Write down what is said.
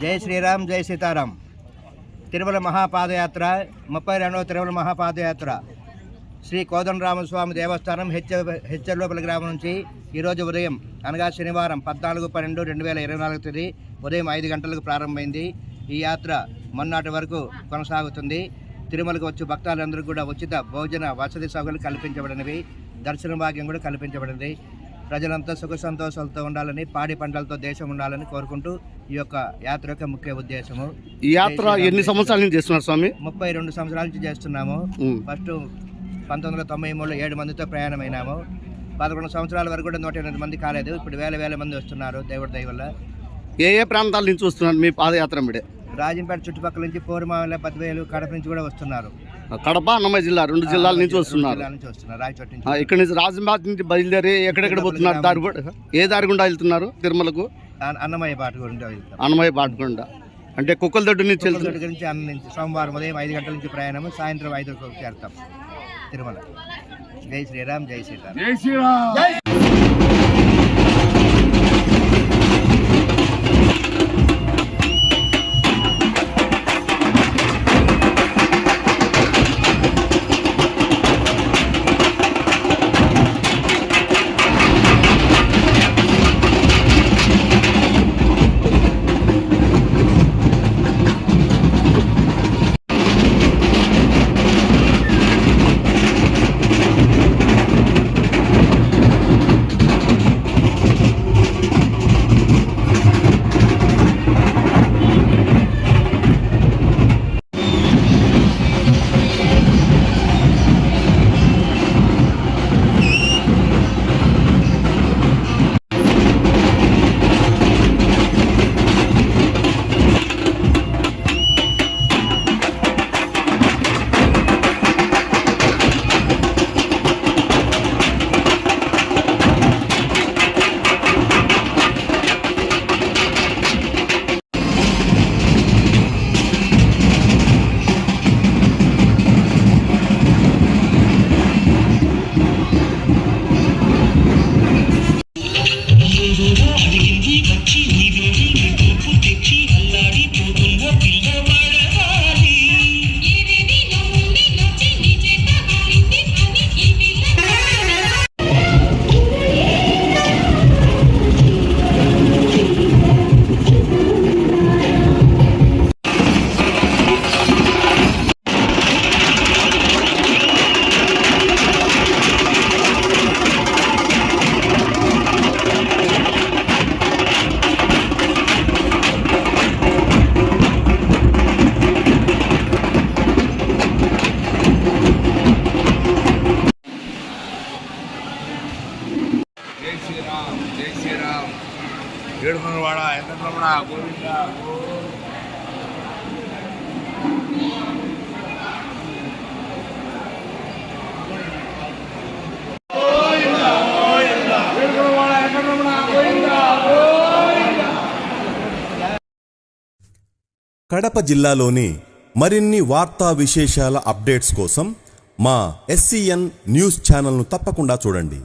జై శ్రీరామ్. జై సీతారాం. తిరుమల మహాపాదయాత్ర ముప్పై రెండవ తిరుమల మహాపాదయాత్ర. శ్రీ కోదండరామస్వామి దేవస్థానం హెచ్చ హెచ్చర్లోపల గ్రామం నుంచి ఈరోజు ఉదయం అనగా శనివారం పద్నాలుగు పన్నెండు రెండు వేల ఇరవై నాలుగు తేదీ ఉదయం ఐదు గంటలకు ప్రారంభమైంది. ఈ యాత్ర మొన్నటి వరకు కొనసాగుతుంది. తిరుమలకు వచ్చి భక్తులందరూ కూడా ఉచిత భోజన వసతి సౌకర్యాలు కల్పించబడినవి. దర్శన భాగ్యం కూడా కల్పించబడింది. ప్రజలంతా సుఖ సంతోషాలతో ఉండాలని పాడి పంటలతో దేశం ఉండాలని కోరుకుంటూ ఈ యొక్క యాత్ర యొక్క ముఖ్య ఉద్దేశము. ఈ యాత్ర ఎన్ని సంవత్సరాల నుంచి చేస్తున్నారు స్వామి? ముప్పై రెండు సంవత్సరాల నుంచి చేస్తున్నాము. ఫస్ట్ పంతొమ్మిది వందల తొంభై మూడులో ఏడు మందితో ప్రయాణమైనాము. పదకొండు సంవత్సరాల వరకు కూడా నూట ఎనిమిది మంది కాలేదు. ఇప్పుడు వేల వేల మంది వస్తున్నారు దేవుడి దయ వల్ల. ఏ ఏ ప్రాంతాల నుంచి వస్తున్నారు మీ పాదయాత్ర మీడే రాజంపేట చుట్టుపక్కల నుంచి పూర్మాల పదివేలు కడప నుంచి కూడా వస్తున్నారు. కడప అన్నమయ్య జిల్లా రెండు జిల్లాల నుంచి వస్తున్నారు. నుంచి నుంచి ఇక్కడ నుంచి రాజంబాద్ నుంచి బయలుదేరి ఎక్కడెక్కడ పోతున్నారు? దారి ఏ దారి గుండా వెళ్తున్నారు? తిరుమలకు? అన్న- అన్నమయ్య పాట గురించి వెళ్తాం అన్నమయ్య బాటకుండా అంటే కుక్కలదొడ్డు నుంచి వెళ్తున్నారు. గురించి అన్న నుంచి సోమవారం ఉదయం ఐదు గంటల నుంచి ప్రయాణము సాయంత్రం ఐదుకు చేరుతాం. తిరుమల. జై శ్రీరామ్ జై సీతారాం. ఏవేవి ఏడుకొండవాడ ఎంతరమణ గోవింద కడప జిల్లాలోని మరిన్ని వార్తా విశేషాల అప్డేట్స్ కోసం మా ఎస్సీఎన్ న్యూస్ ఛానల్ను తప్పకుండా చూడండి.